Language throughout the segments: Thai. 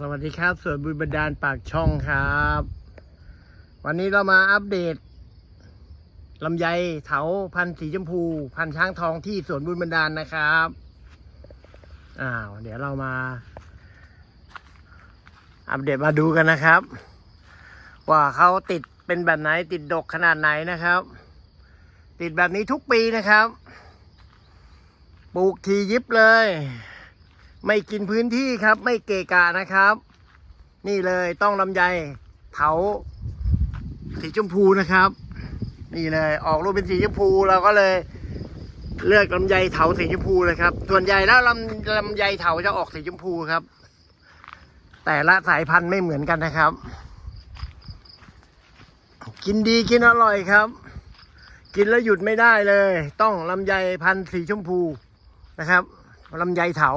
สวัสดีครับสวนบุญบันดาลปากช่องครับ วันนี้เรามาอัปเดตลำไยเถาพันธุ์สีชมพู พันธุ์ช้างทองที่สวนบุญบันดาลนะครับอ้าวเดี๋ยวเรามา อัปเดตมาดูกันนะครับ ว่าเขาติดเป็นแบบไหนติดดกขนาดไหนนะครับ ติดแบบนี้ทุกปีนะครับปลูกทียิบเลย ไม่กินพื้นที่ครับ ไม่เกะกะนะครับ นี่เลยต้องลำไยเถาสีชมพูนะครับ นี่เลยออกรูปเป็นสีชมพูเราก็เลยเลือกลำไยเถาสีชมพูเลยครับ ส่วนใหญ่แล้วลำลำไยเถาจะออกสีชมพูครับ แต่ละสายพันธุ์ไม่เหมือนกันนะครับ กินดีกินอร่อยครับ กินแล้วหยุดไม่ได้เลย ต้องลำไยพันธุ์สีชมพูนะครับลำไยเถา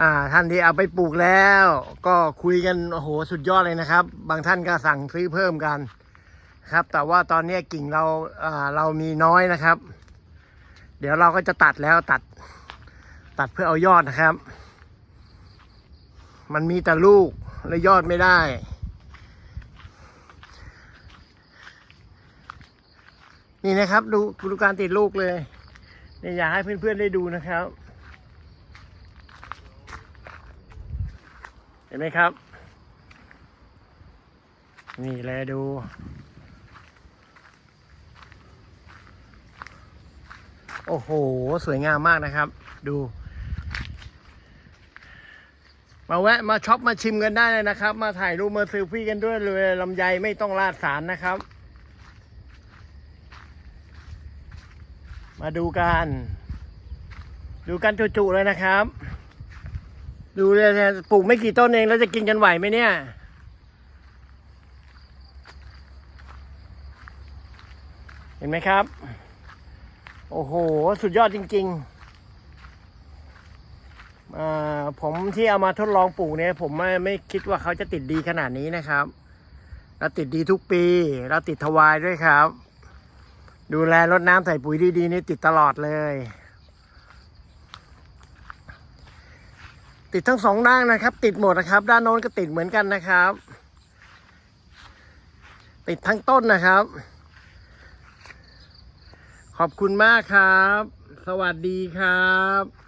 อ่าท่านที่เอาไปปลูกแล้ว ก็คุยกันโอ้โหสุดยอดเลยนะครับ บางท่านก็สั่งซื้อเพิ่มกันครับ แต่ว่าตอนนี้กิ่งเราอ่าเรามีน้อยนะครับ เดี๋ยวเราก็จะตัดแล้วตัด ตัดเพื่อเอายอดนะครับ มันมีแต่ลูกและยอดไม่ได้ นี่นะครับ ดูดูการติดลูกเลยเนี่ยอยากให้เพื่อนๆได้ดูนะครับ เห็นไหมครับ นี่เลยดู โอ้โห สวยงามมากนะครับ ดู มาแวะมาช็อปมาชิมกันได้เลยนะครับ มาถ่ายรูปมาซื้อฟี่กันด้วยเลยลำไยไม่ต้องราดสารนะครับ มาดูกัน ดูกันจุๆเลยนะครับ ดูเลยนี่ยปลูกไม่กี่ต้นเองแล้วจะกินกันไหวไหมเนี่ย เห็นไหมครับ โอ้โห สุดยอดจริงๆอ่าผมที่เอามาทดลองปลูกเนี่ย ผมไม่ไม่คิดว่าเขาจะติดดีขนาดนี้นะครับแล้วติดดีทุกปีแล้วติดทวายด้วยครับ ดูแลรดน้ำใส่ปุ๋ยดีๆนี่ติดตลอดเลย ติดทั้งสองด้านนะครับ ติดหมดนะครับ ด้านโน้นก็ติดเหมือนกันนะครับ ติดทั้งต้นนะครับ ขอบคุณมากครับ สวัสดีครับ